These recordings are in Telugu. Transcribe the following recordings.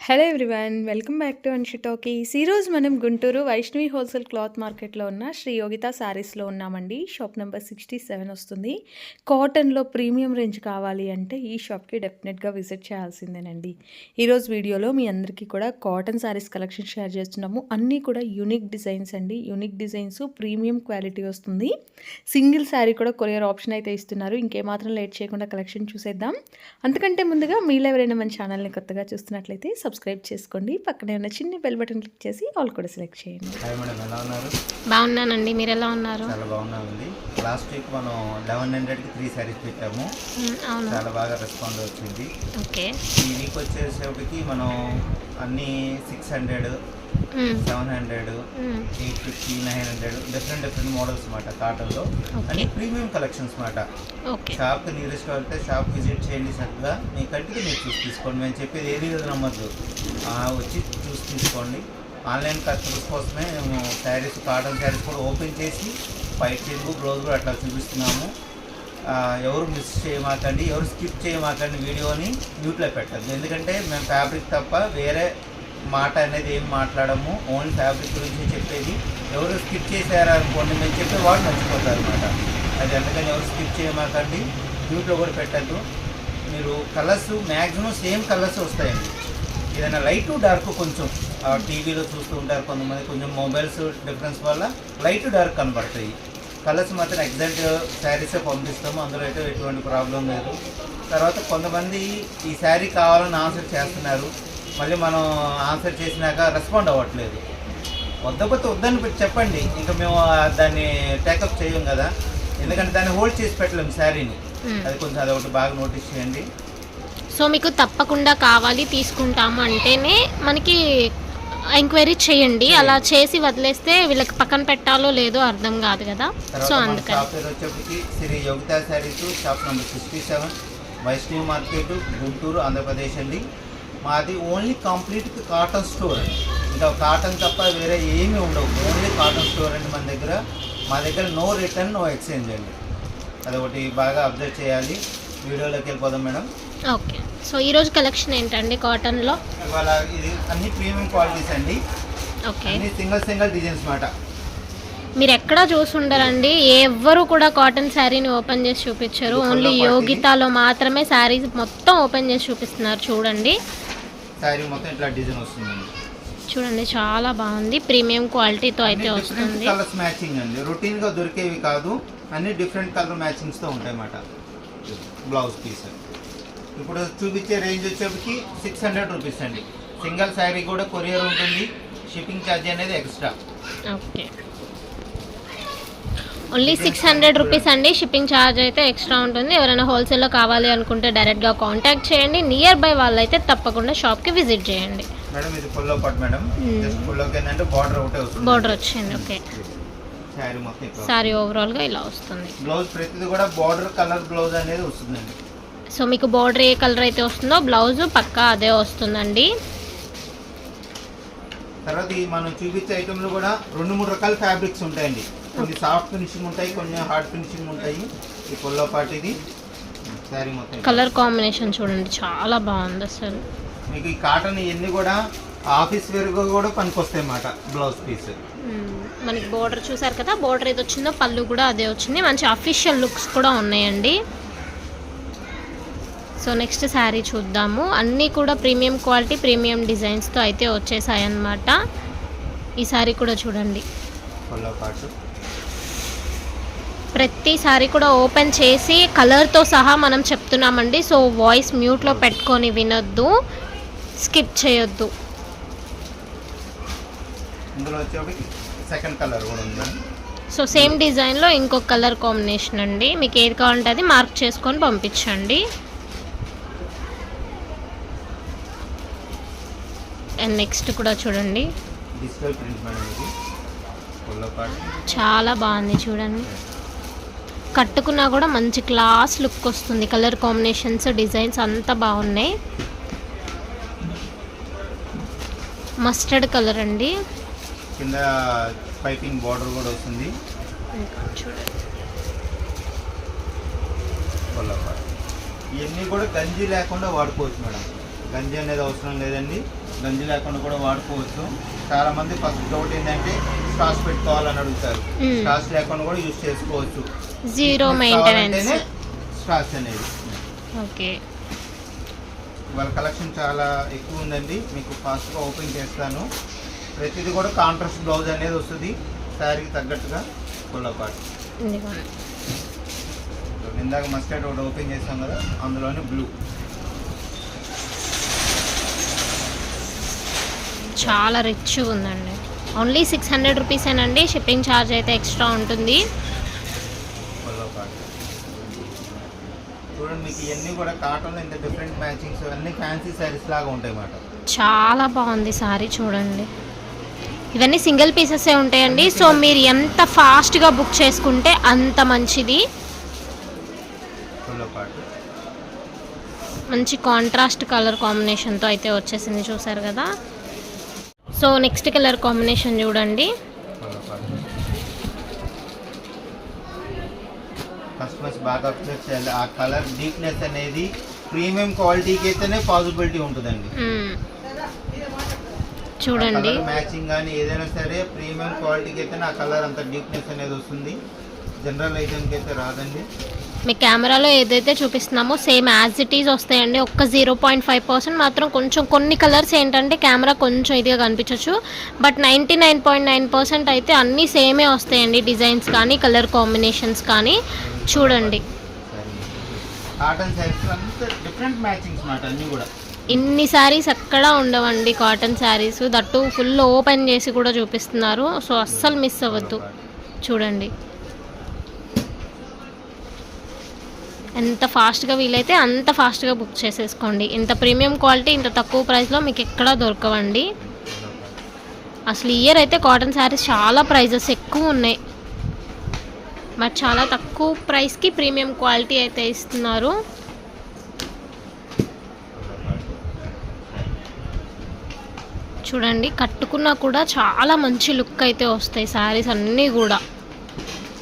Hello everyone welcome back to Anshi talkies ఈరోజు మనం గుంటూరు వైష్ణవి హోల్సేల్ క్లాత్ మార్కెట్లో ఉన్న శ్రీ యోగిత శారీస్లో ఉన్నామండి. షాప్ నెంబర్ సిక్స్టీ సెవెన్ వస్తుంది కాటన్లో ప్రీమియం రేంజ్ కావాలి అంటే ఈ షాప్కి డెఫినెట్గా విజిట్ చేయాల్సిందేనండి. ఈరోజు వీడియోలో మీ అందరికీ కూడా కాటన్ శారీస్ కలెక్షన్ షేర్ చేస్తున్నాము. అన్నీ కూడా యూనిక్ డిజైన్స్ అండి. యూనిక్ డిజైన్స్ ప్రీమియం క్వాలిటీ వస్తుంది. సింగిల్ శారీ కూడా కొరియర్ ఆప్షన్ అయితే ఇస్తున్నారు. ఇంకేమాత్రం లేట్ చేయకుండా కలెక్షన్ చూసేద్దాం. అంతకంటే ముందుగా మీలో ఎవరైనా మన ఛానల్ని కొత్తగా చూస్తున్నట్లయితే సబ్స్క్రైబ్ చేసుకోండి. పక్కనే ఉన్న చిన్న బెల్ బటన్ క్లిక్ చేసి ఆల్ కూడా సెలెక్ట్ చేయండి. హాయ్ మేడం ఎలా ఉన్నారు? బాగున్నానండి. మీరు ఎలా ఉన్నారు? చాలా బాగున్నామండి. లాస్ట్ వీక్ మనం లెవెన్ హండ్రెడ్కి త్రీ శారీస్ పెట్టాము. అవును. చాలా బాగా రెస్పాండ్ వచ్చింది. ఓకే. ఈ వీక్ వచ్చేసేపటికి మనం అన్ని six hundred seven hundred eight fifty nine hundred different different models అనమాట కాటన్లో. అన్ని ప్రీమియం కలెక్షన్స్ అనమాట ఓకే షాప్ నియరెస్ట్ వెళ్తే షాప్ విజిట్ చేయండి చక్కగా మీ కంటికి మీరు చూసి తీసుకోండి. మేము చెప్పేది ఏది నమ్మద్దు. వచ్చి చూసి తీసుకోండి. ఆన్లైన్ కస్టమర్స్ కోసమే మేము శారీస్ కాటన్ శారీస్ కూడా ఓపెన్ చేసి పైపింగ్ బ్లౌజ్ కూడా అట్లా చూపిస్తున్నాము. ఎవరు మిస్ చేయమాకండి ఎవరు స్కిప్ చేయమాకండి వీడియోని మ్యూట్లో పెట్టద్దు. ఎందుకంటే మేము ఫ్యాబ్రిక్ తప్ప వేరే మాట అనేది ఏం మాట్లాడము ఓన్లీ ఫ్యాబ్రిక్ గురించి చెప్పేది. ఎవరు స్కిప్ చేశారా అనుకోండి మేము చెప్పే వాళ్ళు మర్చిపోతారు అనమాట అది అందుకని ఎవరు స్కిప్ చేయమాకండి. మ్యూట్లో కూడా పెట్టద్దు. మీరు కలర్స్ మ్యాక్సిమం సేమ్ కలర్స్ వస్తాయండి. ఏదైనా లైట్ డార్క్ కొంచెం టీవీలో చూస్తూ ఉంటారు కొంతమంది. కొంచెం మొబైల్స్ డిఫరెన్స్ వల్ల లైట్ డార్క్ కనబడతాయి. కలర్స్ మాత్రం ఎగ్జాక్ట్ శారీసే పంపిస్తాము. అందులో అయితే ఎటువంటి ప్రాబ్లం లేదు. తర్వాత కొంతమంది ఈ శారీ కావాలని ఆన్సర్ చేస్తున్నారు. మళ్ళీ మనం ఆన్సర్ చేసినాక రెస్పాండ్ అవ్వట్లేదు. వద్దకపోతే వద్దని చెప్పండి. ఇంకా మేము దాన్ని టేకప్ చేయం కదా. ఎందుకంటే దాన్ని హోల్డ్ చేసి పెట్టలేము శారీని. అది కొంచెం అది ఒకటి బాగా నోటీస్ చేయండి. సో మీకు తప్పకుండా కావాలి తీసుకుంటాము అంటేనే మనకి ఎంక్వైరీ చేయండి. అలా చేసి వదిలేస్తే వీళ్ళకి పక్కన పెట్టాలో లేదో అర్థం కాదు కదా. సో అందుకని. వచ్చేప్పటికి Shri Yogita sarees shop number sixty seven Vaishnavi market Guntur Andhra Pradesh అండి. మాది ఓన్లీ కంప్లీట్ కాటన్ స్టోర్ అండి ఇంకా కాటన్ తప్ప వేరే ఏమీ ఉండవు. ఓన్లీ కాటన్ స్టోర్ అండి మన దగ్గర. మా దగ్గర నో రిటర్న్ నో ఎక్స్చేంజ్ అండి. అదొకటి బాగా అబ్జర్వ్ చేయాలి. వీడియోలోకి వెళ్ళిపోదాం మేడం. ఓకే. సో ఈరోజు కలెక్షన్ ఏంటండి కాటన్లో ఇవాళ ఇది అన్ని ప్రీమియం క్వాలిటీస్ అండి. ఓకే. అన్ని సింగిల్ సింగిల్ డిజైన్స్ మాట. మీరు ఎక్కడా చూసుండరండి ఎవ్వరు కూడా కాటన్ శారీని ఓపెన్ చేసి చూపించారు. ఓన్లీ. యోగితాలో మాత్రమే శారీస్ మొత్తం ఓపెన్ చేసి చూపిస్తున్నారు. చూడండి. శారీ మొత్తం ఇట్లా డిజైన్ వస్తుందండి. చూడండి చాలా బాగుంది. ప్రీమియం క్వాలిటీతో అయితే వస్తుంది. కలర్స్ మ్యాచింగ్ అండి. రొటీన్గా దొరికేవి కాదు అన్ని డిఫరెంట్ కలర్ మ్యాచింగ్స్తో ఉంటాయి అన్నమాట బ్లౌజ్ పీస్. ఇప్పుడు చూపించే రేంజ్ వచ్చేప్పటికి సిక్స్ హండ్రెడ్ రూపీస్ అండి. సింగిల్ శారీ కూడా కొరియర్ ఉంటుంది. షిప్పింగ్ ఛార్జ్ అనేది extra. Okay. Only six hundred rupees అండి. షిప్పింగ్ ఛార్జ్ అయితే ఎక్స్ట్రా ఉంటుంది. ఎవరైనా హోల్సేల్లో కావాలి అనుకుంటే డైరెక్ట్గా కాంటాక్ట్ చేయండి. నియర్ బై వాళ్ళైతే తప్పకుండా షాప్కి విజిట్ చేయండి. మేడం ఇది ఫుల్లో పాట్ మేడం. జస్ట్ ఫుల్లోకి ఏంటంటే బార్డర్ ఒకటే వస్తుంది. బార్డర్ వచ్చింది. ఓకే. మొత్తం శారీ ఓవరాల్గా ఇలా వస్తుంది. బ్లౌజ్ ప్రతిది కూడా బార్డర్ కలర్ బ్లౌజ్ అనేది వస్తుందండి. సో మీకు బార్డర్ ఏ కలర్ అయితే వస్తుందో బ్లౌజ్ పక్కా అదే వస్తుందండి. తర్వాత మనం చూపించే ఐటెంలో కూడా రెండు మూడు రకాల ఫ్యాబ్రిక్స్ ఉంటాయండి. కొన్ని సాఫ్ట్ ఫినిషింగ్ ఉంటాయి కొన్ని హార్డ్ ఫినిషింగ్ ఉంటాయి. ఈ పొల్లో పాటు ఇది. శారీ మొత్తం కలర్ కాంబినేషన్ చూడండి చాలా బాగుంది అసలు. మీకు ఈ కాటన్ ఇవన్నీ కూడా ఆఫీస్ వేర్గా కూడా పనికొస్తాయి అన్నమాట బ్లౌజ్ పీస్. మనకి బార్డర్ చూసారు కదా బార్డర్ ఏది వచ్చిందో పళ్ళు కూడా అదే వచ్చింది. మంచి అఫీషియల్ లుక్స్ కూడా ఉన్నాయండి. సో నెక్స్ట్ శారీ చూద్దాము. అన్నీ కూడా ప్రీమియం క్వాలిటీ ప్రీమియం డిజైన్స్తో అయితే వచ్చేసాయి అన్నమాట ఈ శారీ కూడా చూడండి. పొల్లో పాటు ప్రతి శారీ కూడా ఓపెన్ చేసి కలర్తో సహా మనం చెప్తున్నామండి. సో వాయిస్ మ్యూట్లో పెట్టుకొని వినొద్దు. స్కిప్ చేయొద్దు. సో సేమ్ డిజైన్లో ఇంకొక కలర్ కాంబినేషన్ అండి. మీకు ఏది కావాలంటే అది మార్క్ చేసుకొని పంపించండి. అండ్ నెక్స్ట్ కూడా చూడండి. చాలా బాగుంది చూడండి. కట్టుకున్నా కూడా మంచి క్లాస్ లుక్ వస్తుంది. కలర్ కాంబినేషన్స్ డిజైన్స్ అంతా బాగున్నాయి. మస్టర్డ్ కలర్ అండి. కింద పైపింగ్ బార్డర్ కూడా వస్తుంది. ఇవన్నీ కూడా గంజి లేకుండా వాడుకోవచ్చు మేడం. గంజి అనేది అవసరం లేదండి. గంజి లేకుండా కూడా వాడుకోవచ్చు. చాలా మంది ఫస్ట్ డౌట్ ఏంటంటే స్టాస్ పెట్టుకోవాలని అడుగుతారు. స్టాస్ లేకుండా కూడా యూజ్ చేసుకోవచ్చు. జీరో మెయింటెనెన్స్ స్టాస్ అనేది ఓకే వాళ్ళ కలెక్షన్ చాలా ఎక్కువ ఉందండి. మీకు ఫాస్ట్గా ఓపెన్ చేస్తాను. ప్రతిదీ కూడా కాంట్రాస్ట్ బ్లౌజ్ అనేది వస్తుంది. శారీకి తగ్గట్టుగా ఇదిగోండి ఇందాక మస్టర్డ్ ఒకటి ఓపెన్ చేస్తాం కదా అందులోనే బ్లూ చాలా రిచ్ ఉందండి. ఓన్లీ సిక్స్ హండ్రెడ్ రూపీసేనండి షిప్పింగ్ ఛార్జ్ అయితే ఎక్స్ట్రా ఉంటుంది. చూడండి మీకు ఇవన్నీ కూడా కాటన్లో ఇంత డిఫరెంట్ మ్యాచింగ్స్ అన్నీ ఫ్యాన్సీ శారీస్ లాగా ఉంటాయి అన్నమాట. చాలా బాగుంది సారీ చూడండి. ఇవన్నీ సింగిల్ పీసెసే ఉంటాయండి. సో మీరు ఎంత ఫాస్ట్గా బుక్ చేసుకుంటే అంత మంచిది. మంచి కాంట్రాస్ట్ కలర్ కాంబినేషన్తో అయితే వచ్చేసింది చూసారు కదా. సో నెక్స్ట్ కలర్ కాంబినేషన్ చూడండి. కస్టమర్స్ బాగా అబ్జర్వ్ చేయాలి ఆ కలర్ డీప్నెస్ అనేది ప్రీమియం క్వాలిటీకి అయితేనే పాసిబిలిటీ ఉంటుందండి. చూడండి. మ్యాచింగ్ కానీ ఏదైనా సరే ప్రీమియం క్వాలిటీకి అయితే ఆ కలర్ అంత డీప్నెస్ అనేది వస్తుంది. జనరల్ ఐటమ్కి అయితే రాదండి. మీ కెమెరాలో ఏదైతే చూపిస్తున్నామో సేమ్ యాజ్ ఇట్ ఈజ్ వస్తాయండి. ఒక్క జీరో పాయింట్ ఫైవ్ పర్సెంట్ మాత్రం కొంచెం కొన్ని కలర్స్ ఏంటంటే కెమెరా కొంచెం ఇదిగా కనిపించవచ్చు but ninety nine point nine percent అయితే అన్నీ సేమే వస్తాయండి. డిజైన్స్ కానీ కలర్ కాంబినేషన్స్ కానీ. చూడండి. కాటన్ శారీస్ అంతా డిఫరెంట్ మ్యాచింగ్స్ మాట అన్నీ కూడా. ఇన్ని శారీస్ ఎక్కడా ఉండవండి cotton saris that full open చేసి కూడా చూపిస్తున్నారు. సో అస్సలు మిస్ అవ్వద్దు. చూడండి. ఎంత ఫాస్ట్గా వీలైతే అంత ఫాస్ట్గా బుక్ చేసేసుకోండి. ఇంత ప్రీమియం క్వాలిటీ ఇంత తక్కువ ప్రైస్లో మీకు ఎక్కడా దొరకవండి. అసలు ఇయర్ అయితే కాటన్ శారీస్ చాలా ప్రైజెస్ ఎక్కువ ఉన్నాయి. మరి చాలా తక్కువ ప్రైస్కి ప్రీమియం క్వాలిటీ అయితే ఇస్తున్నారు. చూడండి కట్టుకున్నా కూడా చాలా మంచి లుక్ అయితే వస్తాయి శారీస్ అన్నీ కూడా.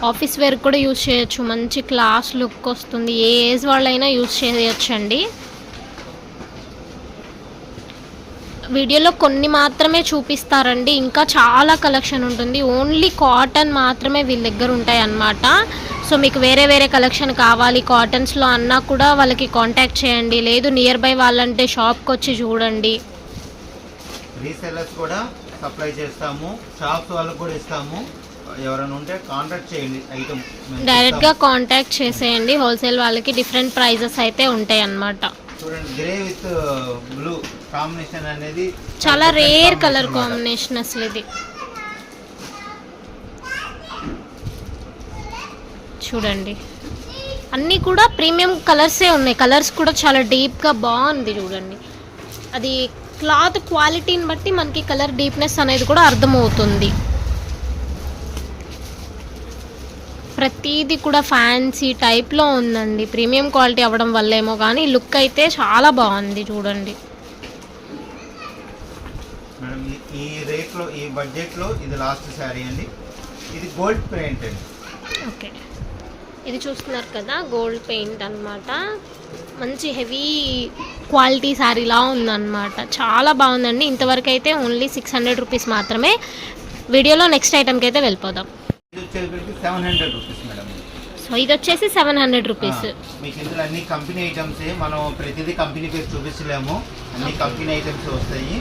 ఆఫీస్ వేర్ కూడా యూజ్ చేయొచ్చు. మంచి క్లాస్ లుక్ వస్తుంది. ఏ ఏజ్ వాళ్ళైనా యూజ్ చేయొచ్చు అండి వీడియోలో కొన్ని మాత్రమే చూపిస్తారండి. ఇంకా చాలా కలెక్షన్ ఉంటుంది. ఓన్లీ కాటన్ మాత్రమే వీళ్ళ దగ్గర ఉంటాయి అన్నమాట సో మీకు వేరే వేరే కలెక్షన్ కావాలి కాటన్స్లో అన్నా కూడా వాళ్ళకి కాంటాక్ట్ చేయండి. లేదు నియర్ బై వాళ్ళంటే షాప్కి వచ్చి చూడండి. రీసెల్లర్స్ కూడా సప్లై చేస్తాము. షాప్స్ వాళ్ళకి కూడా ఇస్తాము. ఎవరైనా ఉంటే కాంటాక్ట్ చేయండి ఐటమ్. డైరెక్ట్గా కాంటాక్ట్ చేసేయండి. హోల్సేల్ వాళ్ళకి డిఫరెంట్ ప్రైజెస్ అయితే ఉంటాయి అన్నమాట చూడండి గ్రే విత్ బ్లూ కాంబినేషన్ అనేది చాలా రేర్ కలర్. కాంబినేషన్ అసలు ఇది. చూడండి. అన్నీ కూడా ప్రీమియం కలర్సే ఉన్నాయి. కలర్స్ కూడా చాలా డీప్గా బాగుంది చూడండి. అది క్లాత్ క్వాలిటీని బట్టి మనకి కలర్ డీప్నెస్ అనేది కూడా అర్థమవుతుంది. ప్రతిదీ కూడా ఫ్యాన్సీ టైప్లో ఉందండి. ప్రీమియం క్వాలిటీ అవ్వడం వల్లేమో కానీ లుక్ అయితే చాలా బాగుంది చూడండి. ఈ- రేట్లో ఈ బడ్జెట్లో ఇది లాస్ట్ శారీ అండి. ఇది గోల్డ్ పెయింట్ అండి. ఓకే. ఇది చూస్తున్నారు కదా గోల్డ్ పెయింట్ అన్నమాట. మంచి హెవీ క్వాలిటీ శారీలా ఉందన్నమాట. చాలా బాగుందండి. ఇంతవరకు అయితే ఓన్లీ సిక్స్ హండ్రెడ్ రూపీస్ మాత్రమే. వీడియోలో నెక్స్ట్ ఐటమ్కి అయితే వెళ్ళిపోదాం. వచ్చేసరికి seven hundred rupees madam so ఇది వచ్చేసి సెవెన్ హండ్రెడ్ రూపీస్ మీకు ఇందులో అన్ని కంపెనీ ఐటమ్స్ మనం ప్రతిదీ కంపెనీ పేరు చూపించలేము. అన్ని కంపెనీ ఐటమ్స్ వస్తాయి.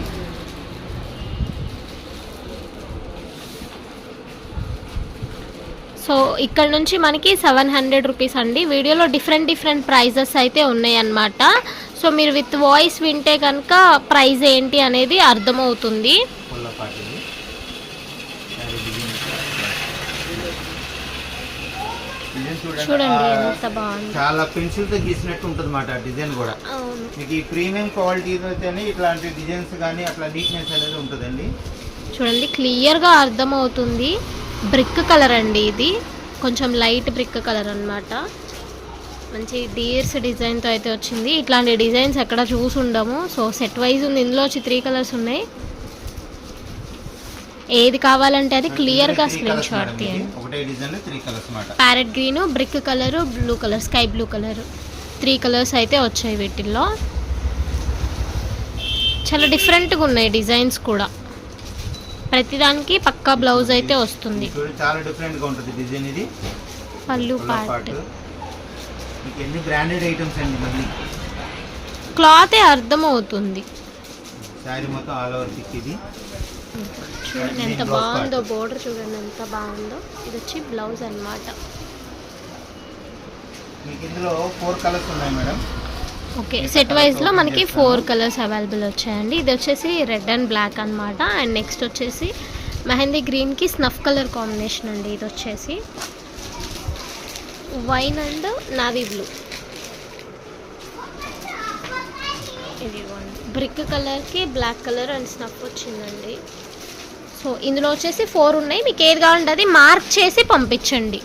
సో ఇక్కడ నుంచి మనకి సెవెన్ హండ్రెడ్ రూపీస్ అండి. వీడియోలో డిఫరెంట్ డిఫరెంట్ ప్రైజెస్ అయితే ఉన్నాయి అన్నమాట సో మీరు విత్ వాయిస్ వింటే కనుక ప్రైస్ ఏంటి అనేది అర్థమవుతుంది పుల్ల పాటిది శారీ డిజైన్ డిజైన్ చూడండి. చూడండి ఆ, ఎంత బాగుంది. చాలా పెన్సిల్తో గీసినట్టు ఉంటుంది అన్నమాట డిజైన్ కూడా. మీకు ఈ ప్రీమియం క్వాలిటీతో అయితేనే ఇట్లాంటి డిజైన్స్ కానీ అట్లా నీట్నెస్ అనేది ఉంటుందండి. చూడండి క్లియర్గా అర్థమవుతుంది. బ్రిక్ కలర్ అండి ఇది. కొంచెం లైట్ బ్రిక్ కలర్ అన్నమాట. మంచి డీర్స్ డిజైన్తో అయితే వచ్చింది. ఇట్లాంటి డిజైన్స్ ఎక్కడ చూసి ఉండము. సో సెట్ వైజ్ ఉంది. ఇందులో వచ్చి త్రీ కలర్స్ ఉన్నాయి. ఏది కావాలంటే అది క్లియర్గా Three స్క్రీన్ షాట్ తీయండి. ఇది. ఒకటే డిజైన్ త్రీ కలర్స్ అన్నమాట parrot green brick colour blue colour sky blue colour three colours అయితే వచ్చాయి వీటిల్లో. చాలా డిఫరెంట్గా ఉన్నాయి డిజైన్స్ కూడా. ప్రతిదానికి పక్కా బ్లౌజ్ అయితే వస్తుంది. చూడండి చాలా డిఫరెంట్గా ఉంటుంది డిజైన్ ఇది. పళ్ళు పార్ట్ పార్ట్ మీకు ఎన్ని బ్రాండెడ్ ఐటమ్స్ అండి మళ్ళీ? క్లాతే అర్థమవుతుంది. శారీ మొత్తం ఆల్ ఓవర్ పిక్ ఇది. చూడండి ఎంత బాగుందో. బోర్డర్ చూడండి ఎంత బాగుందో. ఇది వచ్చి బ్లౌజ్ మేడం. ఓకే సెట్ వైజ్లో మనకి. ఫోర్ కలర్స్ అవైలబుల్ వచ్చాయండి. ఇది వచ్చేసి రెడ్ అండ్ బ్లాక్ అన్నమాట. అండ్ నెక్స్ట్ వచ్చేసి మెహందీ గ్రీన్కి స్నఫ్ కలర్ కాంబినేషన్ అండి ఇది వచ్చేసి. వైన్ అండ్ నావీ బ్లూ ఇది బ్రిక్ కలర్కి బ్లాక్ కలర్ అండ్ స్నఫ్ వచ్చిందండి. సో ఇందులో వచ్చేసి ఫోర్ ఉన్నాయి. మీకు ఏది కావాలంటే అది మార్క్ చేసి పంపించండి.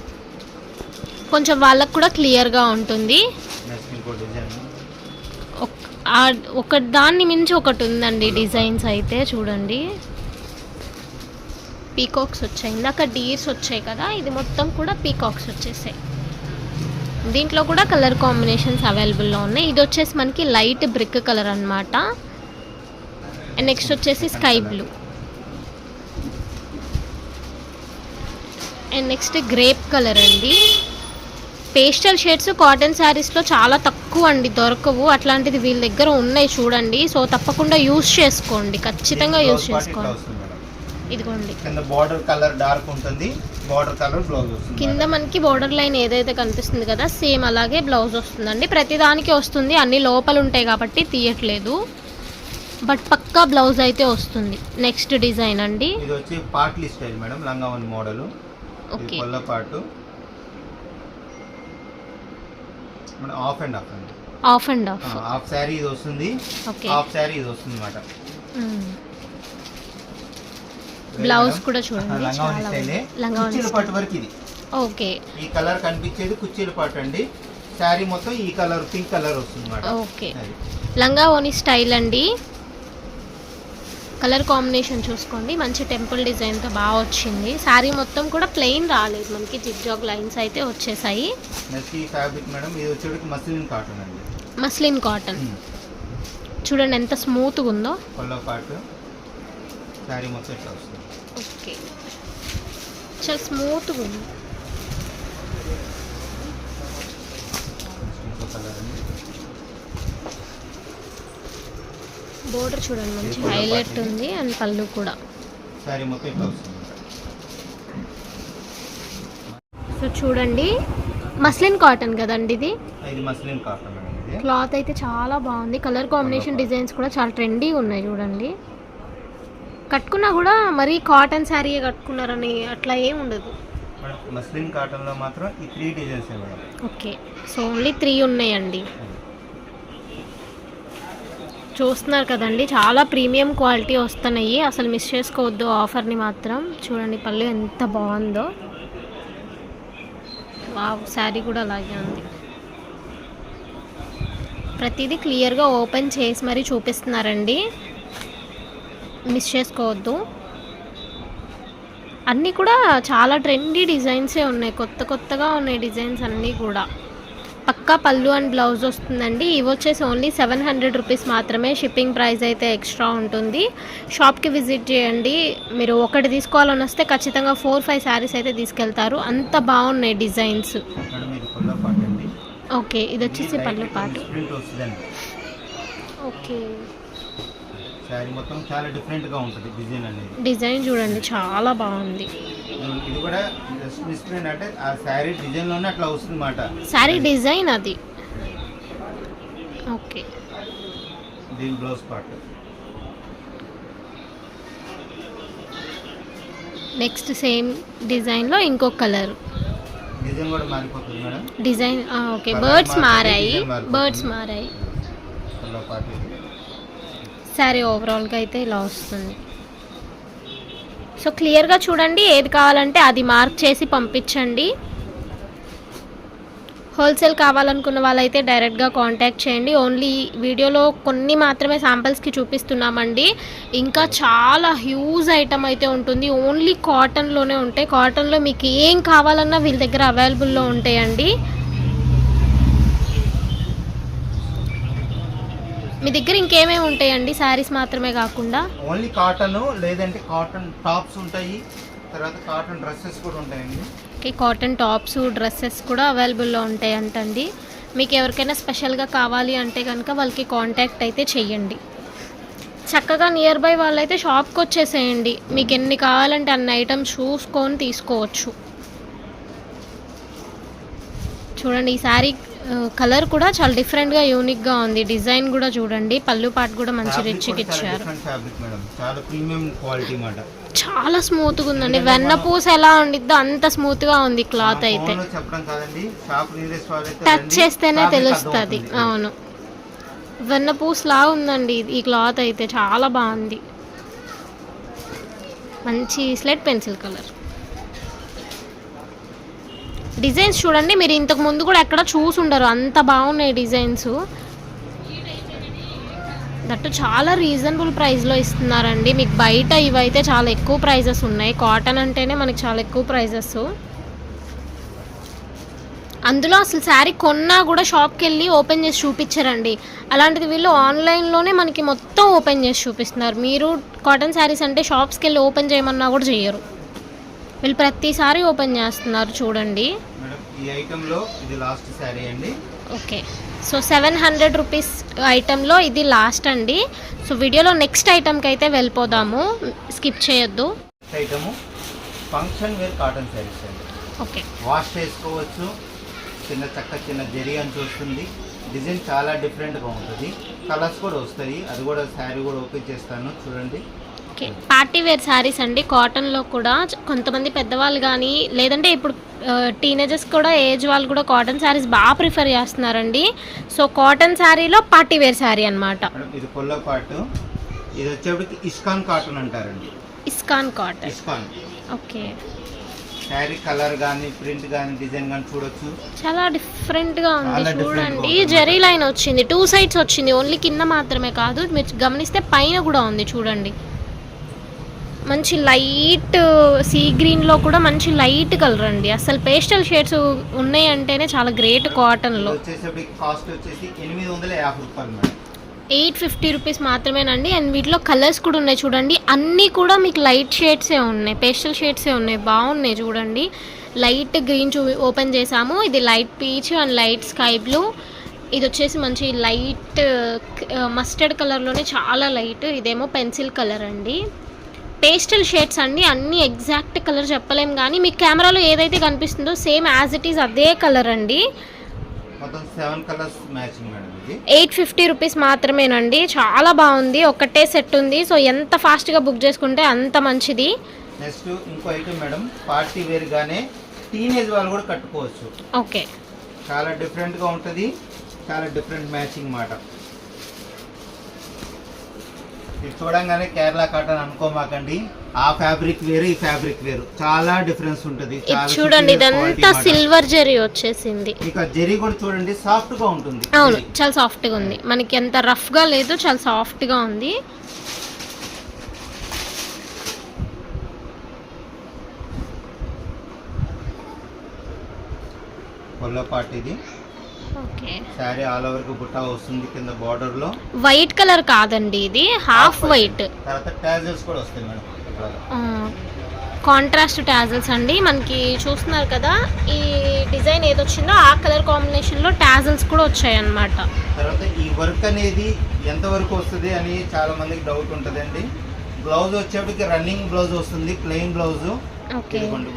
కొంచెం వాళ్ళకు కూడా క్లియర్గా ఉంటుంది. ఒక- దాన్ని మించి ఒకటి ఉందండి డిజైన్స్ అయితే చూడండి. పీకాక్స్ వచ్చాయి. ఇందాక డీర్స్ వచ్చాయి కదా ఇది మొత్తం కూడా పీకాక్స్ వచ్చేసాయి. దీంట్లో కూడా కలర్ కాంబినేషన్స్ అవైలబుల్లో ఉన్నాయి. ఇది వచ్చేసి మనకి లైట్ బ్రిక్ కలర్ అనమాట అండ్ నెక్స్ట్ వచ్చేసి sky blue and next grape colour అండి. పేస్టల్ షేడ్స్ కాటన్ శారీస్లో చాలా తక్కువ అండి దొరకవు. అట్లాంటిది వీళ్ళ దగ్గర ఉన్నాయి చూడండి. సో తప్పకుండా యూస్ చేసుకోండి. ఖచ్చితంగా యూస్ చేసుకోండి. ఇదిగోండి. కింద బార్డర్ కలర్ డార్క్ ఉంటుంది. బార్డర్ కలర్ బ్లౌజ్ వస్తుంది కింద మనకి బోర్డర్ లైన్ ఏదైతే కనిపిస్తుంది కదా సేమ్ అలాగే బ్లౌజ్ వస్తుందండి. ప్రతిదానికి వస్తుంది. అన్ని లోపల ఉంటాయి కాబట్టి తీయట్లేదు. బట్ పక్కా బ్లౌజ్ అయితే వస్తుంది. నెక్స్ట్ డిజైన్ అండి. ఇది వచ్చి పార్ట్లీ స్టైల్ మేడం లంగావన్ మోడల్. ఓకే కొల్ల పాటు మన ఆఫ్ అండ్ ఆఫ్ అండి. Half and half. Half sari ఇది వస్తుంది. ఓకే హాఫ్ శారీ ఇది వస్తుంది అనమాట బ్లౌజ్ కూడా చూడండి. లంగావని చాలా స్టైలే బాగుంది. లంగావని కుర్చీల పాటు వరకు ఇది. ఓకే ఈ కలర్ కనిపించేది కుర్చీల పాటు అండి. శారీ మొత్తం ఈ కలర్ పింక్ కలర్ వస్తుంది ఓకే లంగా ఓని స్టైల్ అండి. కలర్ కాంబినేషన్ చూసుకోండి. మంచి టెంపుల్ డిజైన్తో బాగా వచ్చింది. శారీ మొత్తం కూడా ప్లెయిన్ రాలేదు. మనకి జిగ్జాగ్ లైన్స్ అయితే వచ్చేసాయి. నెక్స్ట్ ఈ ఫ్యాబ్రిక్ మేడం ఇది వచ్చేటికి మస్లిన్ కాటన్ అండి. Muslin cotton. చూడండి ఎంత స్మూత్గా ఉందో. పాటు శారీ మొత్తం ఓకే. చాలా స్మూత్గా ఉంది ఇంకో కలర్ అండి బోర్డర్ చూడండి మంచి హైలైట్. ఉంది అండ్ పళ్ళు కూడా. సో చూడండి మస్లిన్ కాటన్ కదండి ఇది? క్లాత్ అయితే చాలా బాగుంది. కలర్ కాంబినేషన్ డిజైన్స్ కూడా చాలా ట్రెండీగా ఉన్నాయి చూడండి. కట్టుకున్నా కూడా మరీ కాటన్ శారీ కట్టుకున్నారని అట్లా ఏం ఉండదు. మస్లిన్ కాటన్లో మాత్రం ఈ three designs okay so only three ఉన్నాయండి. చూస్తున్నారు కదండి. చాలా ప్రీమియం క్వాలిటీ వస్తున్నాయి. అసలు మిస్ చేసుకోవద్దు ఆఫర్ని మాత్రం. చూడండి పళ్ళు ఎంత బాగుందో. వావ్ శారీ కూడా అలాగే ఉంది. ప్రతిదీ క్లియర్గా ఓపెన్ చేసి మరీ చూపిస్తున్నారండి. మిస్ చేసుకోవద్దు. అన్నీ కూడా చాలా ట్రెండీ డిజైన్సే ఉన్నాయి. కొత్త కొత్తగా ఉన్నాయి డిజైన్స్ అన్నీ కూడా. పక్కా పళ్ళు అండ్ బ్లౌజ్ వస్తుందండి. ఇవి వచ్చేసి ఓన్లీ సెవెన్ హండ్రెడ్ రూపీస్ మాత్రమే. షిప్పింగ్ ప్రైస్ అయితే ఎక్స్ట్రా ఉంటుంది. షాప్కి విజిట్ చేయండి. మీరు ఒకటి తీసుకోవాలని వస్తే ఖచ్చితంగా ఫోర్ ఫైవ్ శారీస్ అయితే తీసుకెళ్తారు. అంత బాగున్నాయి డిజైన్స్. ఓకే ఇది వచ్చేసి పళ్ళు పాటు. ఓకే శారీ మొత్తం చాలా డిఫరెంట్గా ఉంటుంది డిజైన్ అనేది. డిజైన్ చూడండి చాలా బాగుంది. ఇది కూడా జస్ట్ అంటే ఆ శారీ డిజైన్లోనే అట్లా వస్తుంది అన్నమాట శారీ డిజైన్ అది. ఓకే దీని బ్లౌజ్ పార్ట్ నెక్స్ట్ సేమ్ డిజైన్లో ఇంకో కలర్ డిజైన్ కూడా మారిపోతుంది మేడం. డిజైన్ ఓకే బర్డ్స్ మారాయి. బర్డ్స్ మారాయి. పార్ట్ ఇది. శారీ ఓవరాల్గా అయితే ఇలా వస్తుంది. సో క్లియర్గా చూడండి ఏది కావాలంటే అది మార్క్ చేసి పంపించండి. హోల్సేల్ కావాలనుకున్న వాళ్ళైతే డైరెక్ట్గా కాంటాక్ట్ చేయండి. ఓన్లీ వీడియోలో కొన్ని మాత్రమే శాంపిల్స్కి చూపిస్తున్నామండి. ఇంకా చాలా హ్యూజ్ ఐటమ్ అయితే ఉంటుంది. ఓన్లీ కాటన్లోనే ఉంటాయి. కాటన్లో మీకు ఏం కావాలన్నా వీళ్ళ దగ్గర అవైలబుల్లో ఉంటాయండి. మీ దగ్గర ఇంకేమేమి ఉంటాయండి? శారీస్ మాత్రమే కాకుండా? ఓన్లీ కాటన్ లేదంటే కాటన్ టాప్స్ ఉంటాయి. తర్వాత కాటన్ డ్రెస్సెస్ కూడా ఉంటాయండి. ఓకే కాటన్ టాప్స్ డ్రెస్సెస్ కూడా అవైలబుల్లో ఉంటాయి అంటండి మీకు ఎవరికైనా స్పెషల్గా కావాలి అంటే కనుక వాళ్ళకి కాంటాక్ట్ అయితే చెయ్యండి. చక్కగా నియర్ బై వాళ్ళైతే షాప్కి వచ్చేసేయండి. మీకు ఎన్ని కావాలంటే అన్ని ఐటమ్స్ చూసుకొని తీసుకోవచ్చు. చూడండి ఈ శారీ కలర్ కూడా చాలా డిఫరెంట్గా యూనిక్గా ఉంది. డిజైన్ కూడా చూడండి. పళ్ళు పాటు కూడా మంచి రిచ్గా చాలా ఇచ్చారు. చాలా స్మూత్గా ఉందండి. వెన్న పూస ఎలా ఉండిద్దో అంత స్మూత్గా ఉంది క్లాత్ అయితే. టచ్ చేస్తేనే తెలుస్తుంది. అవును. వెన్న పూసలా ఉందండి. ఈ క్లాత్ అయితే చాలా బాగుంది. మంచి స్లెట్ పెన్సిల్ కలర్ డిజైన్స్ చూడండి మీరు ఇంతకు ముందు కూడా ఎక్కడ చూసుండరు. అంత బాగున్నాయి డిజైన్స్. దట్టు చాలా రీజనబుల్ ప్రైస్లో ఇస్తున్నారండి. మీకు బయట ఇవైతే చాలా ఎక్కువ ప్రైజెస్ ఉన్నాయి. కాటన్ అంటేనే మనకి చాలా ఎక్కువ ప్రైజెస్ అందులో అసలు శారీ కొన్నా కూడా షాప్కి వెళ్ళి ఓపెన్ చేసి చూపించారండి. అలాంటిది వీళ్ళు ఆన్లైన్లోనే మనకి మొత్తం ఓపెన్ చేసి చూపిస్తున్నారు. మీరు కాటన్ శారీస్ అంటే షాప్స్కి వెళ్ళి ఓపెన్ చేయమన్నా కూడా చేయరు. వీళ్ళు ప్రతిసారి ఓపెన్ చేస్తున్నారు చూడండి. మేడం ఈ ఐటమ్లో ఇది లాస్ట్ శారీ అండి. Okay. So seven hundred rupees ఐటెంలో ఇది లాస్ట్ అండి. సో వీడియోలో నెక్స్ట్ ఐటెంకి అయితే వెళ్ళిపోదాము. స్కిప్ చేయొద్దు. Item function wear cotton saris అండి. ఓకే. వాష్ చేసుకోవచ్చు. చిన్న చక్క చిన్న జరి అని చూస్తుంది. డిజైన్ చాలా డిఫరెంట్గా ఉంటుంది. కలర్స్ కూడా వస్తాయి. అది కూడా శారీ కూడా ఓపెన్ చేస్తాను. చూడండి. ఓకే. పార్టీ వేర్ శారీస్ అండి. కాటన్లో కూడా కొంతమంది పెద్దవాళ్ళు కానీ లేదంటే ఇప్పుడు టీనేజర్స్ కూడా ఏజ్ వాళ్ళు కూడా కాటన్ శారీస్ బాగా ప్రిఫర్ చేస్తున్నారండి. సో కాటన్ శారీలో పార్టీ వేర్ శారీ అనమాట మేడం ఇది పొల్ల పాటు ఇది వచ్చేప్పటికి ఇస్కాన్ కాటన్ అంటారండి. ఇస్కాన్ కాటన్. ఇస్కాన్. ఓకే. శారీ కలర్ కానీ ప్రింట్ కానీ డిజైన్ కానీ చూడొచ్చు. చాలా ఉంది different గా చూడండి. ఉంటుంది. జెరీ లైన్ వచ్చింది. టూ సైడ్స్ వచ్చింది. ఓన్లీ కింద మాత్రమే కాదు. మీరు గమనిస్తే పైన కూడా ఉంది చూడండి. మంచి లైట్ సీ గ్రీన్లో కూడా మంచి లైట్ కలర్ అండి. అసలు పేస్టల్ షేడ్స్ ఉన్నాయి అంటేనే చాలా గ్రేట్ కాటన్లో వచ్చేసేపటికి కాస్ట్ వచ్చేసి ఎనిమిది వందల యాభై రూపాయలు మేడం. ఎయిట్ ఫిఫ్టీ రూపీస్ మాత్రమేనండి. అండ్ వీటిలో కలర్స్ కూడా ఉన్నాయి చూడండి. అన్నీ కూడా మీకు లైట్ షేడ్సే ఉన్నాయి. పేస్టల్ షేడ్సే ఉన్నాయి. బాగున్నాయి చూడండి. లైట్ గ్రీన్ చూ ఓపెన్ చేసాము. ఇది light peach and light sky blue. ఇది వచ్చేసి మంచి లైట్ మస్టర్డ్ కలర్లోనే చాలా లైట్. ఇదేమో పెన్సిల్ కలర్ అండి. పేస్టల్ షేడ్స్ అండి అన్ని ఎగ్జాక్ట్ కలర్ చెప్పలేం కానీ మీకు కెమెరాలో ఏదైతే కనిపిస్తుందో సేమ్ యాజ్ ఇట్ ఈస్ అదే కలర్ అండి. ఎయిట్ ఫిఫ్టీ రూపీస్ మాత్రమేనండి. చాలా బాగుంది. ఒకటే సెట్ ఉంది. సో ఎంత ఫాస్ట్గా బుక్ చేసుకుంటే అంత మంచిది. నెక్స్ట్ ఇంకో ఐటమ్ మేడం పార్టీ వేర్ గానే టీనేజ్ వాళ్ళు కూడా కట్టుకోవచ్చు. ఓకే. చాలా డిఫరెంట్గా ఉంటుంది. చాలా డిఫరెంట్ మ్యాచింగ్ మాట. ఇది చూడంగానే కేరళ కాటన్ అనుకోమాకండి. ఆ ఫ్యాబ్రిక్ వేరు ఈ ఫ్యాబ్రిక్ వేరు. చాలా డిఫరెన్స్ ఉంటుంది. చూడండి ఇదంతా. సిల్వర్ జెరీ వచ్చేసింది. ఇక జెరీ కూడా చూడండి సాఫ్ట్గా ఉంటుంది. అవును. చాలా సాఫ్ట్గా ఉంది. మనకి ఎంత రఫ్గా లేదు చాలా సాఫ్ట్గా ఉంది. కొల్లపాటు ఇది ఓకే శారీ ఆల్ ఓవర్కి బుట్ట వస్తుంది కింద బార్డర్లో. వైట్ కలర్ కాదండి ఇది హాఫ్ వైట్. తర్వాత టాజల్స్ కూడా వస్తాయి మేడం. కాంట్రాస్ట్ టాజల్స్ అండి. మనకి చూస్తున్నారు కదా ఈ డిజైన్ ఏది వచ్చిందో ఆ కలర్ కాంబినేషన్లో టాజల్స్ కూడా వచ్చాయి అన్నమాట తర్వాత ఈ వర్క్ అనేది ఎంత వరకు వస్తుంది అని చాలా మందికి డౌట్ ఉంటుందండి. బ్లౌజ్ వచ్చేప్పటికి రన్నింగ్ బ్లౌజ్ వస్తుంది ప్లెయిన్ బ్లౌజ్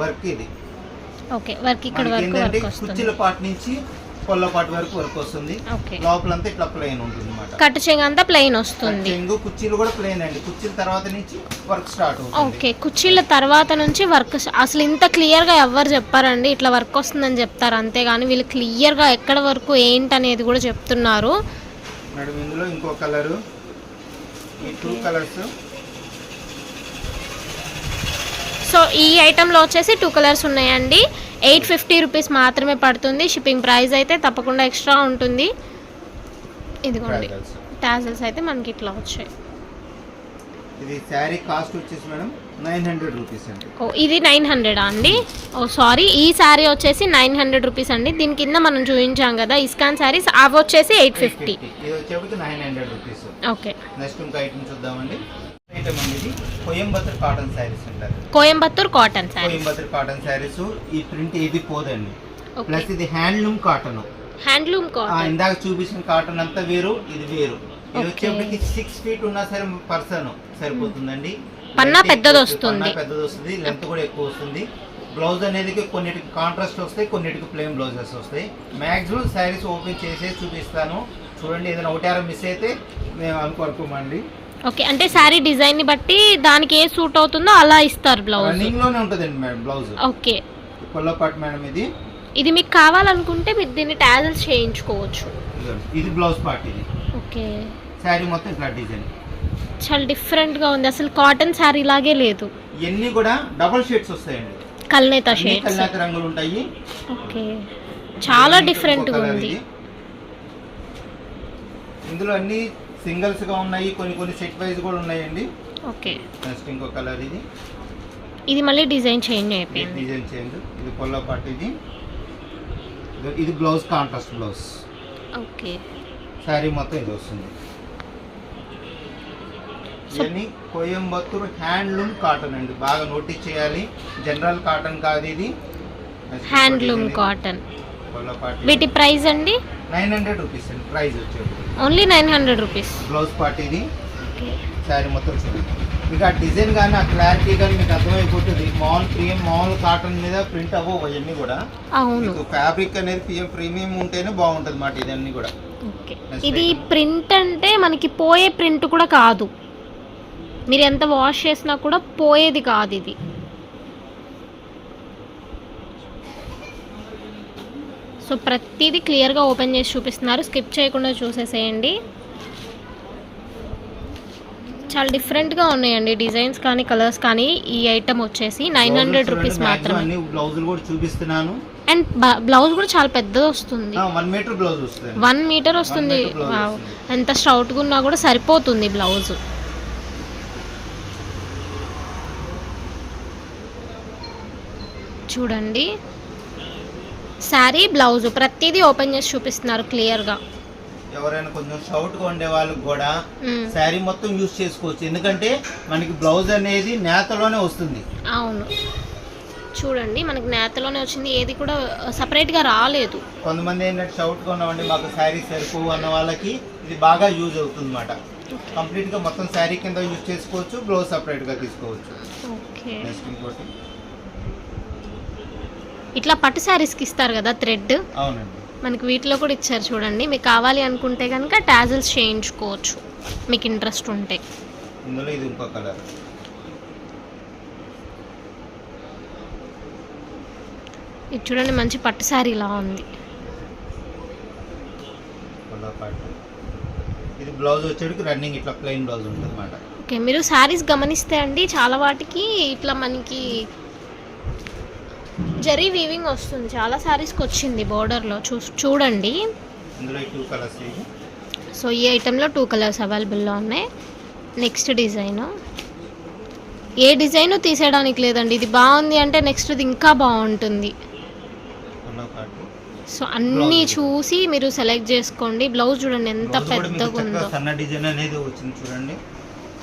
వర్క్ ఇది. ఓకే వర్క్ ఇక్కడ వరకు ఏంటంటే వర్క్ వస్తుంది. కుర్చీల పాటు నుంచి వరకు వర్క్ వస్తుంది. లోపలంతా ఇట్లా ప్లెయిన్ ఉంటుంది అనమాట కట్ చెంగ అంతా ప్లెయిన్ వస్తుంది. చెంగు కుర్చీలు కూడా ప్లెయిన్ అండి. కుర్చీల తర్వాత నుంచి వర్క్ స్టార్ట్ అవుతుంది. ఓకే కుర్చీల తర్వాత నుంచి వర్క్ అసలు ఇంత క్లియర్గా ఎవరు చెప్పారండి. ఇట్లా వర్క్ వస్తుందని చెప్తారు అంతేగాని వీళ్ళు క్లియర్గా ఎక్కడ వరకు ఏంటనేది కూడా చెప్తున్నారు. మేడం ఇందులో ఇంకో కలరు ఈ టూ కలర్స్ సో ఈ ఐటెంలో వచ్చేసి టూ కలర్స్ ఉన్నాయండి. ఎయిట్ ఫిఫ్టీ రూపీస్ మాత్రమే పడుతుంది. షిప్పింగ్ ప్రైస్ అయితే తప్పకుండా ఎక్స్ట్రా ఉంటుంది. ఇదిగోండి. టాజల్స్ అయితే మనకి ఇట్లా వచ్చాయి. ఇది శారీ కాస్ట్ వచ్చేసి మేడం నైన్ హండ్రెడ్ రూపీస్ అండి. ఓ ఇది నైన్ హండ్రెడా అండి? ఓ సారీ ఈ శారీ వచ్చేసి నైన్ హండ్రెడ్ రూపీస్ అండి. దీని కింద మనం చూపించాం కదా ఇస్కాన్ శారీస్ అవి వచ్చేసి ఎయిట్ ఫిఫ్టీ. ఇది వచ్చేప్పటికి nine hundred rupees. Okay. Next ఇంకో ఐటమ్ చూద్దామండి. కోయంబత్తూర్ కాటన్ శారీస్ ఉంటారు కోయంబత్తూర్ కాటన్ కోయంబత్తూర్ కాటన్ శారీస్. ఈ ప్రింట్ ఏది పోదండి. ప్లస్ ఇది హ్యాండ్లూమ్ కాటన్. Handloom cotton. ఇందాక చూపించిన కాటన్ అంతా వేరు ఇది వేరు. ఇది. వచ్చేప్పటికి సిక్స్ ఫీట్ ఉన్నా సరే పర్సన్ సరిపోతుందండి. పన్నా పెద్దది వస్తుంది. పెద్దది వస్తుంది లెంత్ కూడా ఎక్కువ వస్తుంది. బ్లౌజ్ అనేది కొన్నిటికి కాంట్రాస్ట్ వస్తాయి కొన్నిటికి ప్లెయిన్ బ్లౌజెస్ వస్తాయి. మాక్సిమం శారీస్ ఓపెన్ చేసేసి చూపిస్తాను. చూడండి ఏదైనా ఒకటి మిస్ అయితే మేము అనుకోమండి ఓకే అంటే శారీ డిజైన్ని బట్టి దానికి ఏ సూట్ అవుతుందో అలా ఇస్తారు బ్లౌజ్. రన్నింగ్లోనే ఉంటుందండి మేడం బ్లౌజ్. ఓకే. కొల్లపాటు మేడం ఇది. ఇది మీకు కావాలనుకుంటే మీరు దీన్ని టాజల్స్ చేయించుకోవచ్చు. ఇది బ్లౌజ్ పార్ట్ ఇది. ఓకే. శారీ మొత్తం ఇట్లా డిజైన్. చాలా డిఫరెంట్గా ఉంది. అసలు కాటన్ శారీ లాగే లేదు. ఇవన్నీ కూడా డబుల్ షేడ్స్ వస్తాయండి. కల్నేత షేడ్స్. కల్లాతి రంగులు ఉంటాయి. ఓకే. చాలా డిఫరెంట్గా ఉంది. ఇది. ఇందులో అన్ని సింగిల్స్గా ఉన్నాయి కొన్ని కొన్ని సెట్ వైజ్ కూడా ఉన్నాయండి. ఓకే. నెక్స్ట్ ఇంకో కలర్ ఇది. ఇది మళ్ళీ డిజైన్ చేంజ్ అయిపోయింది. Design change. ఇది పొల్ల పాటు ఇది. ఇది- ఇది blouse contrast blouse. Okay. Sari మొత్తం ఇది వస్తుంది. ఇవన్నీ కోయంబత్తూర్ హ్యాండ్లూమ్ కాటన్ అండి. బాగా నోటీస్ చేయాలి. జనరల్ కాటన్ కాదు ఇది. Handloom cotton. వీటి ప్రైస్ అండి? నైన్ హండ్రెడ్ రూపీస్ అండి ప్రైస్ వచ్చేది. Only nine hundred rupees. Blouse part ఇది శారీ మొత్తం మీకు ఆ డిజైన్ కానీ ఆ క్లారిటీ కానీ మీకు అర్థమైపోతుంది. మామూలు ప్రియం మామూలు కాటన్ మీద ప్రింట్ అవ్వవు అవన్నీ కూడా. అవును. మీకు ఫ్యాబ్రిక్ అనేది పిఎం ప్రీమియం ఉంటేనే బాగుంటుంది మాట ఇదన్నీ కూడా. ఇది. ప్రింట్ అంటే మనకి పోయే ప్రింట్ కూడా కాదు. మీరు ఎంత వాష్ చేసినా కూడా పోయేది కాదు ఇది. సో ప్రతిదీ క్లియర్గా ఓపెన్ చేసి చూపిస్తున్నారు. స్కిప్ చేయకుండా చూసేసేయండి. చాలా డిఫరెంట్గా ఉన్నాయండి డిజైన్స్ కానీ కలర్స్ కానీ ఈ ఐటమ్ వచ్చేసి నైన్ హండ్రెడ్ రూపీస్ మాత్రమే. బ్లౌజులు కూడా చూపిస్తున్నాను. అండ్ బ్లౌజ్ కూడా చాలా పెద్దది వస్తుంది. వన్ మీటర్ బ్లౌజ్ వస్తుంది. One metre. వస్తుంది. ఎంత స్ట్రౌట్గా ఉన్నా కూడా సరిపోతుంది బ్లౌజ్. చూడండి. శారీ బ్లౌజ్ ప్రతిదీ ఓపెన్ చేసి చూపిస్తున్నారు క్లియర్గా. ఎవరైనా కొంచెం షౌట్గా ఉండే వాళ్ళకి కూడా శారీ మొత్తం యూస్ చేసుకోవచ్చు. ఎందుకంటే మనకి బ్లౌజ్ అనేది నేతలోనే వస్తుంది. అవును. చూడండి మనకి నేతలోనే వచ్చింది. ఏది కూడా సపరేట్గా రాలేదు. కొంతమంది ఏంటంటే షౌట్గా ఉన్నామండి మాకు శారీ సరిపోవు అన్న వాళ్ళకి ఇది బాగా యూజ్ అవుతుంది అనమాట కంప్లీట్గా మొత్తం శారీ కింద యూజ్ చేసుకోవచ్చు బ్లౌజ్ సపరేట్గా తీసుకోవచ్చు. ఓకే. నెక్స్ట్ ఇంకోటి. ఇట్లా పట్టు శారీస్కి ఇస్తారు కదా థ్రెడ్ అవునండి. మనకి వీటిలో కూడా ఇచ్చారు చూడండి. మీకు కావాలి అనుకుంటే కనుక టాజిల్స్ చేయించుకోవచ్చు. మీకు ఇంట్రెస్ట్ ఉంటే. ఇందులో ఇది ఇంకో కలర్ ఇది చూడండి మంచి పట్టు శారీ లా ఉంది. పాటు ఇది బ్లౌజ్ వచ్చేటికి రన్నింగ్ ఇట్లా ప్లెయిన్ బ్లౌజ్ ఉంటుంది అనమాట ఓకే మీరు శారీస్ గమనిస్తే అండి చాలా వాటికి ఇట్లా మనకి జరీ వీవింగ్ వస్తుంది. చాలా శారీస్కి వచ్చింది బోర్డర్లో చూ చూడండి. సో ఈ ఐటెంలో టూ కలర్స్ అవైలబుల్లో ఉన్నాయి. నెక్స్ట్ డిజైన్ ఏ డిజైన్ తీసేయడానికి లేదండి. ఇది బాగుంది అంటే నెక్స్ట్ ఇది ఇంకా బాగుంటుంది. సో అన్నీ. చూసి మీరు సెలెక్ట్ చేసుకోండి. బ్లౌజ్ చూడండి ఎంత పెద్దగా ఉందో సన్న డిజైన్ అనేది వచ్చింది చూడండి.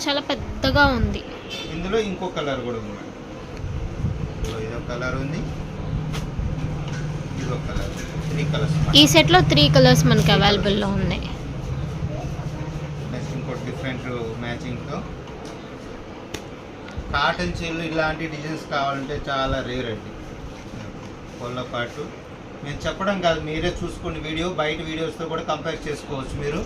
చాలా పెద్దగా ఉంది. ఇందులో ఇంకో కలర్ కూడా ఉంది. ఇదిగో ఇదో కలర్ ఉంది ఇదో కలర్ త్రీ కలర్స్ ఈ సెట్లో త్రీ కలర్స్ మనకి అవైలబుల్లో ఉన్నాయి. నెక్స్ట్ ఇంకో డిఫరెంట్ మ్యాచింగ్తో కాటన్ చీరలు ఇలాంటి డిజైన్స్ కావాలంటే చాలా రేర్ అండి. కోళ్ళ పాటు మేము చెప్పడం కాదు మీరే చూసుకోండి వీడియో బయట వీడియోస్తో కూడా కంపేర్ చేసుకోవచ్చు మీరు.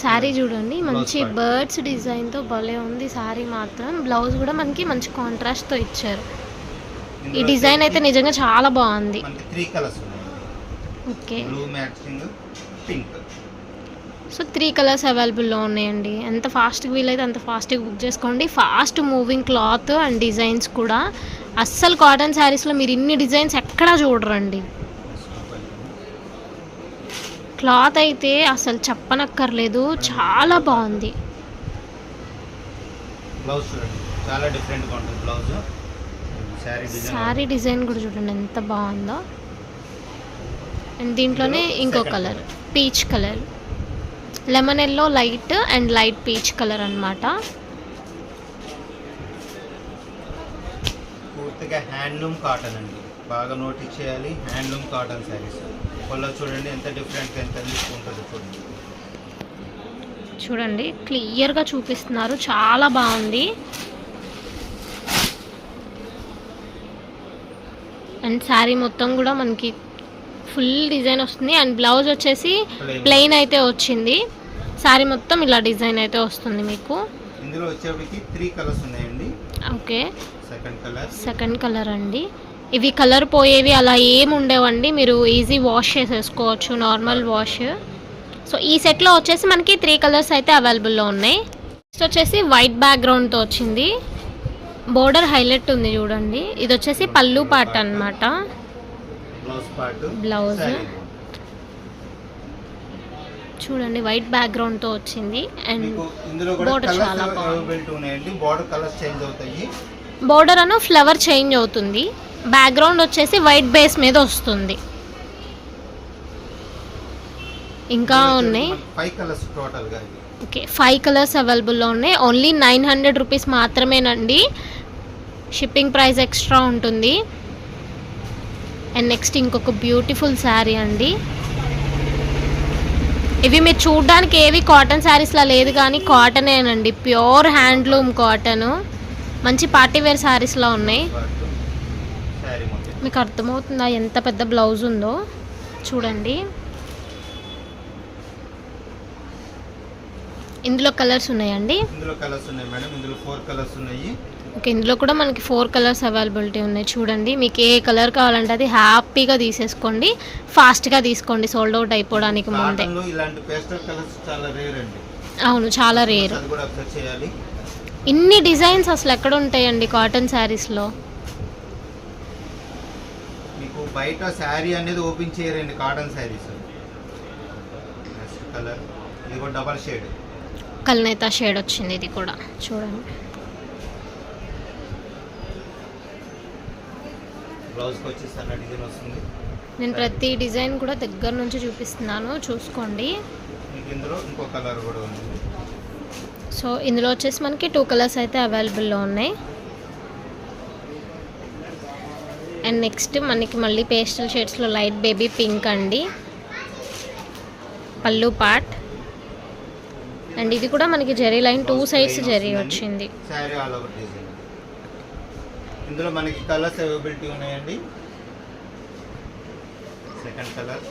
శారీ చూడండి మంచి. బర్డ్స్ డిజైన్తో భలే ఉంది శారీ మాత్రం. బ్లౌజ్ కూడా మనకి మంచి కాంట్రాస్ట్తో ఇచ్చారు. ఈ డిజైన్ అయితే నిజంగా చాలా బాగుంది. Three colours okay blue matching pink so three colours అవైలబుల్లో ఉన్నాయండి. ఎంత ఫాస్ట్గా వీలైతే అంత ఫాస్ట్గా బుక్ చేసుకోండి. Fast moving cloth and designs కూడా. అస్సలు కాటన్ శారీస్లో మీరు ఇన్ని డిజైన్స్ ఎక్కడా చూడరండి. క్లాత్ అయితే అసలు చెప్పనక్కర్లేదు. చాలా బాగుంది. బ్లౌజ్ చూడండి. చాలా డిఫరెంట్గా ఉంటుంది blouse sari design sari design కూడా చూడండి. ఎంత బాగుందో. అండ్ దీంట్లోనే ఇంకో colour. Peach colour lemon yellow light and light peach colour అన్నమాట. పూర్తిగా హ్యాండ్లూమ్ కాటన్ అండి. బాగా నోటీస్ చేయాలి హ్యాండ్లూమ్ కాటన్ శారీస్ చూడండి ఎంత డిఫరెంట్ ఎంత ఉంటుందో చూడండి. చూడండి క్లియర్గా చూపిస్తున్నారు. చాలా బాగుంది. అండ్ శారీ మొత్తం కూడా మనకి ఫుల్ డిజైన్ వస్తుంది. అండ్ బ్లౌజ్ వచ్చేసి. ప్లెయిన్ అయితే వచ్చింది. శారీ మొత్తం ఇలా డిజైన్ అయితే వస్తుంది మీకు. ఇందులో వచ్చేప్పటికి త్రీ కలర్స్ ఉన్నాయండి. Okay second colour second colour అండి. ఇవి కలర్ పోయేవి అలా ఏమి ఉండేవండి. మీరు ఈజీ వాష్ చేసేసుకోవచ్చు నార్మల్ వాష్ సో ఈ సెట్లో వచ్చేసి మనకి త్రీ కలర్స్ అయితే అవైలబుల్లో ఉన్నాయి. నెక్స్ట్ వచ్చేసి వైట్ బ్యాక్గ్రౌండ్తో వచ్చింది. బోర్డర్ హైలైట్ ఉంది చూడండి. ఇది వచ్చేసి పళ్ళు పాట అన్నమాట. బ్లౌజ్. చూడండి వైట్ బ్యాక్గ్రౌండ్తో వచ్చింది అండ్ కలర్స్ చాలా బార్డర్ కలర్స్ చేంజ్ అవుతాయి. బోర్డర్ అను ఫ్లవర్ చేంజ్ అవుతుంది. బ్యాక్గ్రౌండ్ వచ్చేసి వైట్ బేస్ మీద వస్తుంది. ఇంకా ఉన్నాయి. ఫైవ్ కలర్స్ టోటల్గా ఇది. ఓకే ఫైవ్ కలర్స్ అవైలబుల్లో ఉన్నాయి. ఓన్లీ నైన్ హండ్రెడ్ రూపీస్ మాత్రమేనండి. షిప్పింగ్ ప్రైస్ ఎక్స్ట్రా ఉంటుంది. అండ్ నెక్స్ట్ ఇంకొక బ్యూటిఫుల్ శారీ అండి. ఇవి మీరు చూడడానికి ఏవి కాటన్ శారీస్లా లేదు కానీ కాటనేనండి. Pure handloom cotton. మంచి పార్టీ వేర్ ఉన్నాయి. మీకు అర్థమవుతుందా ఎంత పెద్ద బ్లౌజ్ ఉందో? చూడండి. ఇందులో కలర్స్ ఉన్నాయండి. ఇందులో కలర్స్ ఉన్నాయి మేడం. ఇందులో ఫోర్ కలర్స్ ఉన్నాయి. ఓకే ఇందులో కూడా మనకి ఫోర్ కలర్స్ అవైలబిలిటీ ఉన్నాయి. చూడండి మీకు ఏ కలర్ కావాలంటే అది హ్యాపీగా తీసేసుకోండి. ఫాస్ట్గా తీసుకోండి సోల్డ్ అవుట్ అయిపోవడానికి ముందే. అవును చాలా రేర్. ఇన్ని డిజైన్స్ అసలు ఎక్కడ ఉంటాయండి కాటన్ శారీస్లో మీకు బయట శారీ అనేది ఓపెన్ చేయరండి కాటన్ శారీస్. కలర్ ఇది కూడా డబల్ షేడ్ కల్నేత షేడ్ వచ్చింది ఇది కూడా. చూడండి. బ్లౌజ్కి డిజైన్ వస్తుంది. నేను ప్రతి డిజైన్ కూడా దగ్గర నుంచి చూపిస్తున్నాను. చూసుకోండి. మీకు ఇందులో ఇంకో కలర్ కూడా ఉంది. సో ఇందులో వచ్చేసి మనకి టూ కలర్స్ అయితే అవైలబుల్లో ఉన్నాయి. అండ్ నెక్స్ట్ మనకి మళ్ళీ పేస్టల్ షేడ్స్లో లైట్ బేబీ పింక్ అండి. పళ్ళు పార్ట్ అండ్ ఇది కూడా మనకి zari line two sides zari వచ్చింది శారీ ఆల్ ఓవర్ డిజైన్ ఇందులో మనకి కలర్స్ అవైలబిలిటీ ఉన్నాయండి. Second colour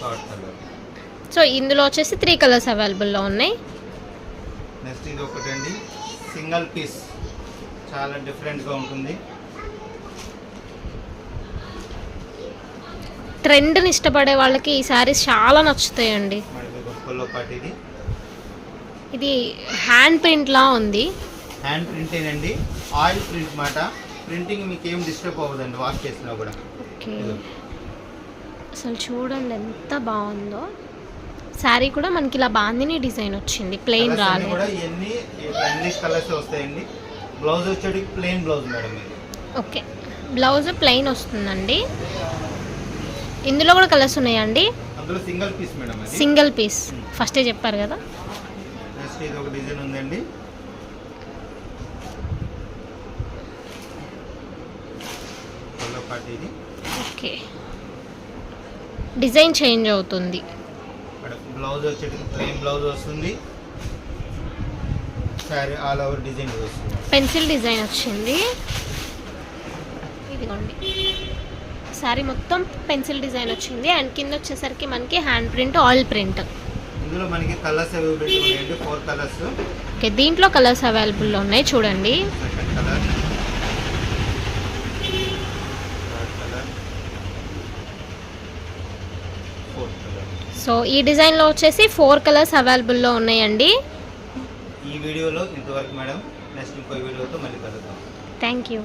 third colour so ఇందులో వచ్చేసి త్రీ కలర్స్ అవైలబుల్లో ఉన్నాయి. నెక్స్ట్ ఇది ఒకటండి. సింగల్ పీస్ చాలా డిఫరెంట్గా ఉంటుంది. ట్రెండ్ని ఇష్టపడే వాళ్ళకి ఈ శారీస్ చాలా నచ్చుతాయండి. ఇది హ్యాండ్ ప్రింట్లా ఉంది. హ్యాండ్ ప్రింటింగ్ అండి ఆయిల్ ప్రింట్ మాట. ప్రింటింగ్ మీకు ఏం డిస్టర్బ్ అవ్వదండి వాష్ చేసినా కూడా. ఓకే. అసలు చూడండి ఎంత బాగుందో. శారీ కూడా మనకి ఇలా బాందిని డిజైన్ వచ్చింది ప్లెయిన్ రాలేదు. కూడా ఇవన్నీ ఇంగ్లీష్ కలర్స్ వస్తాయండి. Blouse వచ్చేటికి plain blouse madam okay. Blouse plain వస్తుందండి. ఇందులో కూడా కలర్స్ ఉన్నాయండి. అందులో single piece madam single piece. ఫస్టే చెప్పారు కదా. నెక్స్ట్ ఇది ఒక డిజైన్ ఉందండి. పార్ట్ ఇది. ఓకే. డిజైన్ చేంజ్ అవుతుంది. బ్లౌజ్ వచ్చేటికి ప్లెయిన్ బ్లౌజ్ వస్తుంది. శారీ ఆల్ ఓవర్ డిజైన్ వస్తుంది. పెన్సిల్ డిజైన్ వచ్చింది. ఇదిగోండి. శారీ మొత్తం పెన్సిల్ డిజైన్ వచ్చింది. అండ్ కింద వచ్చేసరికి మనకి హ్యాండ్ ప్రింట్ ఆయిల్ ప్రింట్ ఇందులో మనకి కలర్స్ అవైలబిలిటీ ఉన్నాయండి ఫోర్ కలర్స్ ఓకే దీంట్లో కలర్స్ అవైలబుల్లో ఉన్నాయి. చూడండి second colour third colour fourth colour so ఈ డిజైన్లో వచ్చేసి ఫోర్ కలర్స్ అవైలబుల్లో ఉన్నాయండి. ఈ వీడియోలో ఇంతవరకు మేడం నెక్స్ట్ ఇంకో వీడియోతో మళ్ళీ కలుద్దాం. Thank you.